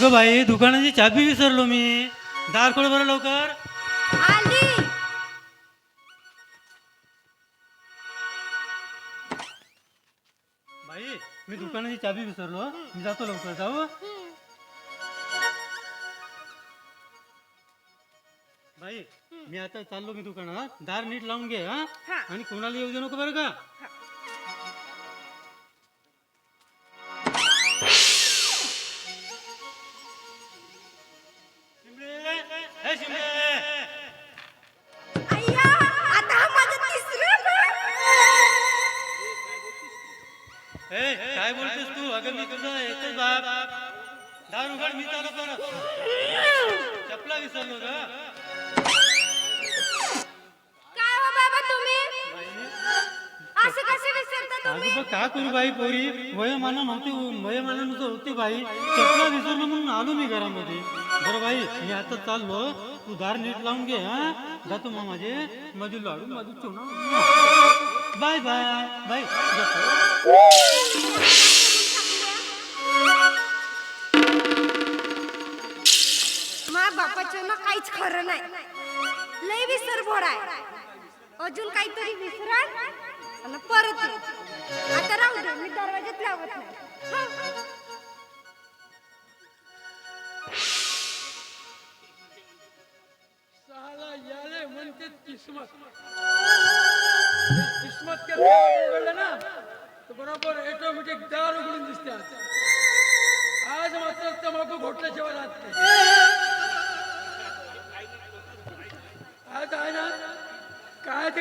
अगं बाई दुकानाची चाबी विसरलो मी. दार खोल बरं लवकर. आली. बाई मी दुकानाची चाबी विसरलो. मी जातो लवकर जाऊ? बाई मी आता चाललो मी दुकानात. दार नीट लावून घे हा. आणि कोणाला येऊ देऊ नको बरं का? बाई पोरी वयमाना नव्हती वयमानानुसार होती बाई. चपला विसरलो म्हणून आलो मी घरामध्ये. बरं बाई मी आता चाललो. तू दार नीट लावून घे हा. जातो मग माझे माझे लाडू माझी चोना. Bye bye bye. जातो बापाचं ना काहीच खरं नाही. लय विसर भोड अजून काहीतरी विसरा आणि परत ये. आता राहू दे मी दरवाजात लावत नाही हं. साला याले म्हणते किस्मत हे किस्मत के दार उघडलं ना तर बरोबर ऑटोमॅटिक दार उघडून दिसते आज. आज मात्र तंबाखू घोटल्याशिवाय राहत नाही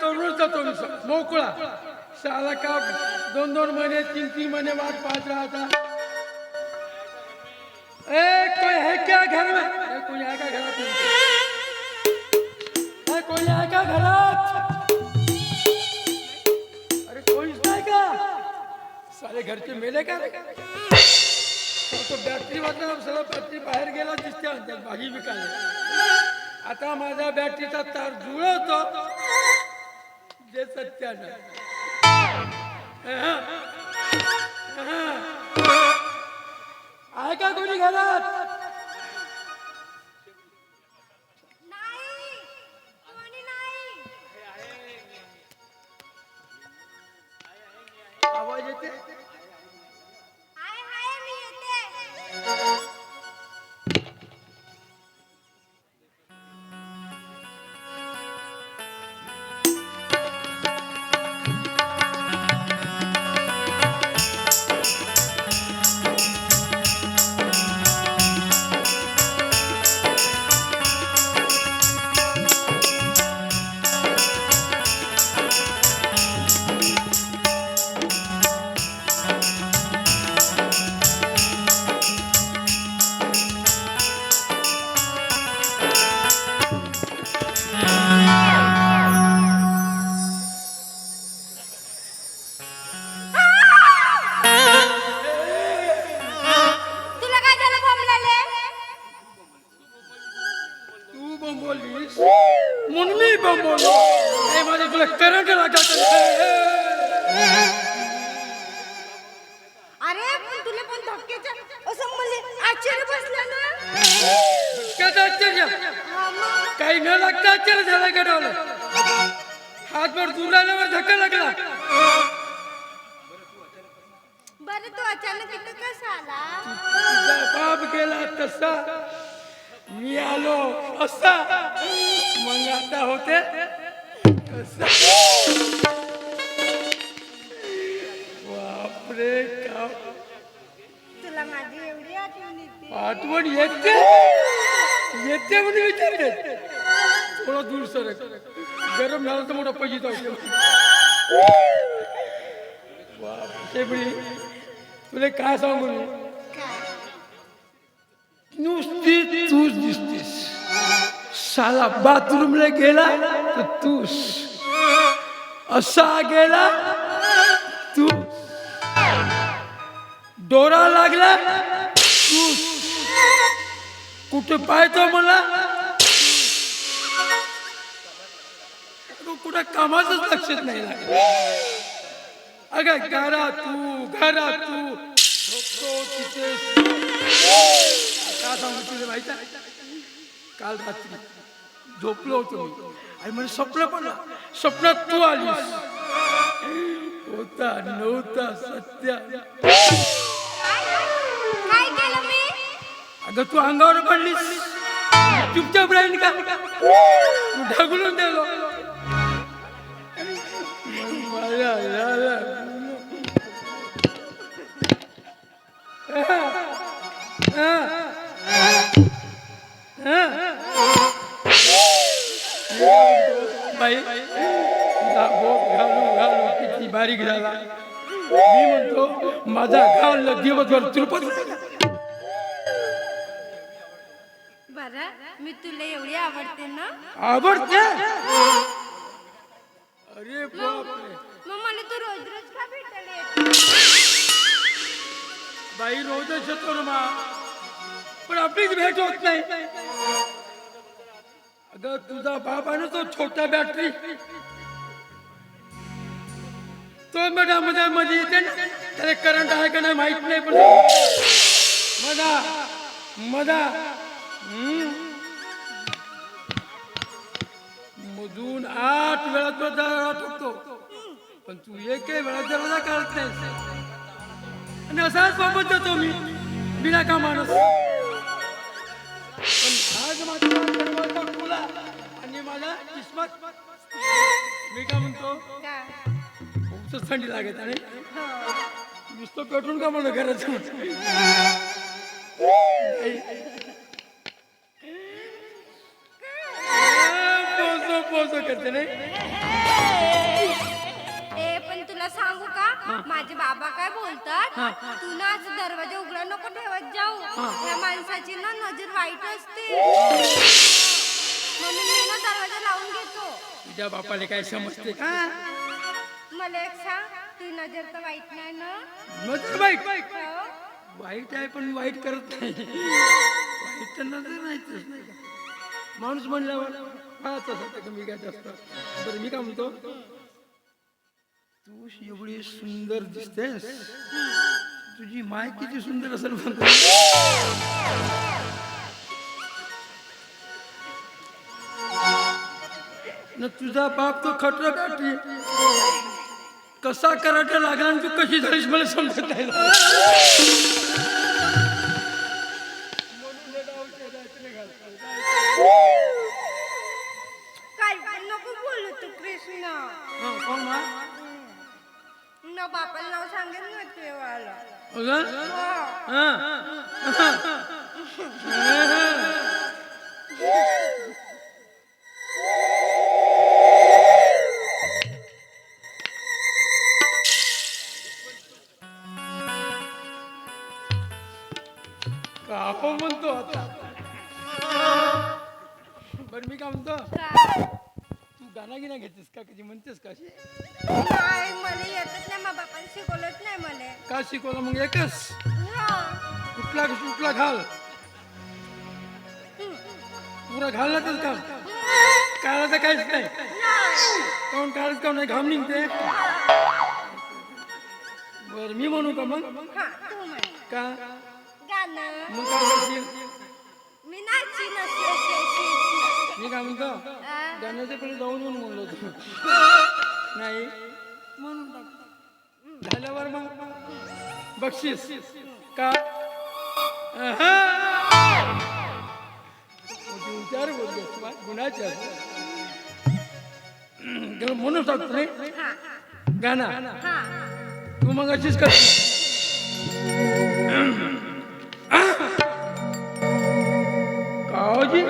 तरुणचा तरुण करूनच जातो मोकळा. साला का दोन दोन महिने तीन तीन महिने वाट पाहत राहता? ए कोई है क्या घर में ए, कोई है क्या घरात? ए, कोई आहे का घरात? अरे कोणीच नाही का? सारे घरचे मेले का? रे तो बॅटरी वाटला सगळं बॅटरी बाहेर गेला दिसते म्हणतात भाजी विकायला. आता माझ्या बॅटरीचा तार जुळवतो जे सत्यानं आहे का कोणी घरात? नाही. कोणी नाही. आवाज येते? मी बोंबवलो ए माझे तुला करंट लागत अरे पण तुला पण धक्क्याच्या असं मला आश्चर्य बसलं ना? कसं आश्चर्य. काही न लागता आश्चर्य झालं का डोलं हातभर दूर आल्यावर धक्का लागला. बरं तू अचानक इथं कसा आला? तुझा बाप गेला तसा. मी आलो असा. मग आता होते बापरे का तुला माझी एवढी आठवण येते. आठवण येते? येते म्हणून विचारते. थोडा दूर सर. गरम झालं तर मोठा पैसे जाऊ शेपडी तुला काय सांगू नुसती तूच दिसतीस. साला बाथरूमला गेला तर तूस असा गेला तू डोरा लागला तू कुठे पाहतो मला? अगं, कुठं कामातच लक्ष नाही लागलं अगं घरा तू घरा तू. झोपतो तिथे. काय सांगू तुझे माहिती काल रात्री. झोपलो होतो मी. आणि मला स्वप्न पण स्वप्नात तू आलीस. होता नव्हता सत्य. अगं तू अंगावर पडलीस. चुपचाप राहील का? तू ढगलून दिलो मग बाई तुझा बोट घालू घालू किती बारीक झाला. मी म्हणतो माझा घाल दिवसभर तिरुपती बरं मी तुला एवढी आवडते ना? आवडते? अरे बापरे. मग मला तू रोज रोज का भेटायला येतो बाई रोजच येतो ना मा. पण आपलीच भेट होत नाही. अगं तुझा बाप आहे ना तो छोटा बॅटरी तो मधा मधा मध्ये येते ना त्याला करंट आहे का नाही माहीत नाही पण मधा मधा मधून आठ वेळा तो दरवाजा ठोकतो पण तू एक वेळा दरवाजा काढत नाही आणि असाच सोबत जातो मी. बिना का माणूस पण आज मात्र आणि मला किस्मत. मी काय म्हणतो? का? खूपच थंडी लागत आणि नुसतं पेटून का म्हणलं घराचं पोचो पोचो करते नाही? ए पण तुला सांगू का? माझे बाबा काय बोलतात? तू ना आज दरवाजा उघडा नको ठेवत जाऊ. या माणसाची ना नजर वाईट असते. म्हणून मी ना दरवाजा लावून घेतो. तुझ्या बापाला काय समजते का? मला एक सांग ती नजर तर वाईट नाही ना? नजर वाईट हो? वाईट आहे पण वाईट करत नाही. वाईट तर नजर नाहीच नाही का? माणूस म्हणल्यावर पाहत असत कमी काय जास्त. बरं मी काय म्हणतो? तू एवढी सुंदर दिसतेस. तुझी माय किती सुंदर असेल म्हणतो न तुझा बाप तो खटर काठी कसा कराटा लागला आणि तू कशी झालीस मला समजत नाही. तू गाणं गिना घेतेस का? कधी म्हणतेस का अशी? नाही मला येतच नाही. मग बापाने शिकवलंच नाही मला. का शिकवलं? मग एकच. हा. कुठला कुठला घाल. पुरा घालण्यातच काम. काढायचं काहीच नाही. कोण काढत का नाही? घाम निघते. बर मी म्हणू का मग? हा, तू म्हण. का? गाणं. मग काय करशील? मी नाची अशी. मी काय म्हणतो? आ? गाण्याच्या पहिले जाऊन येऊन म्हणलो तू नाही. म्हणून टाक झाल्यावर मग बक्षीस. का? अहा. मोठी विचार बोलतोस बा, गुणाचे असं. तेव्हा म्हणून टाकतो नाही हा, गाणं. हा. तू मग अशीच कर. काळजी.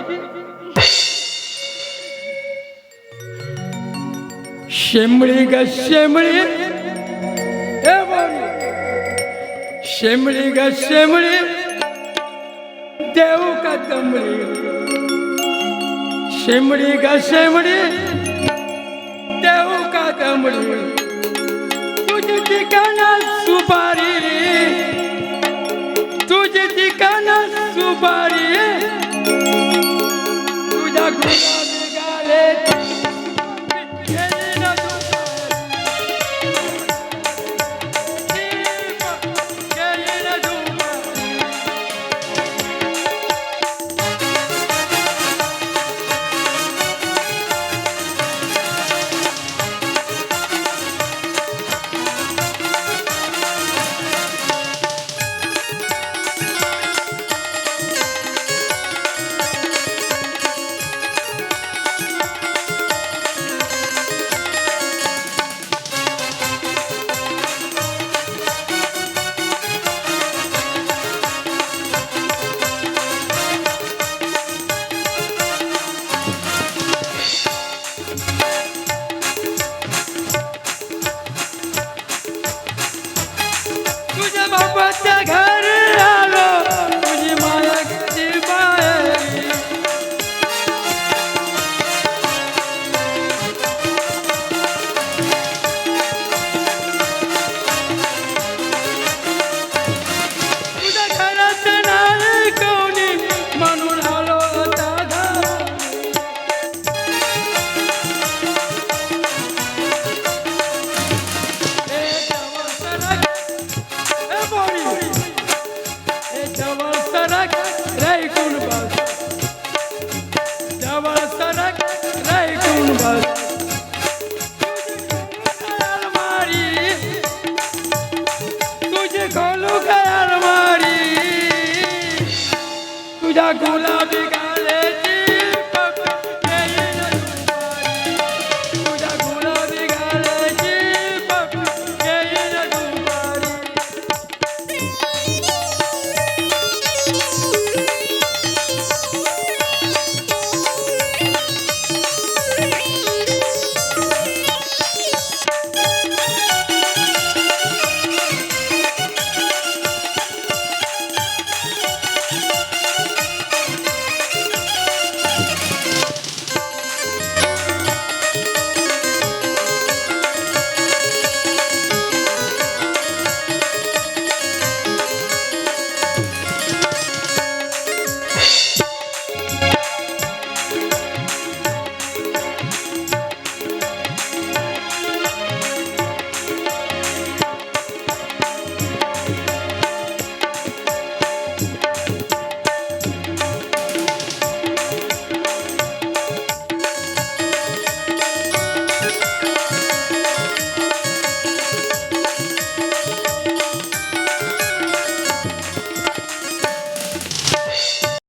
शेमळी ग शेमळी हे शेमळी ग शेमळी देऊ का तमळी शेमळी ग शेमळी देऊ का तमळी तुझी ठिकाणा सुपारी तुझी ठिकाणा सुपारी तुझ्या गुलाबी गाले खोलू काय अलमारी तुझ्या गुलाबी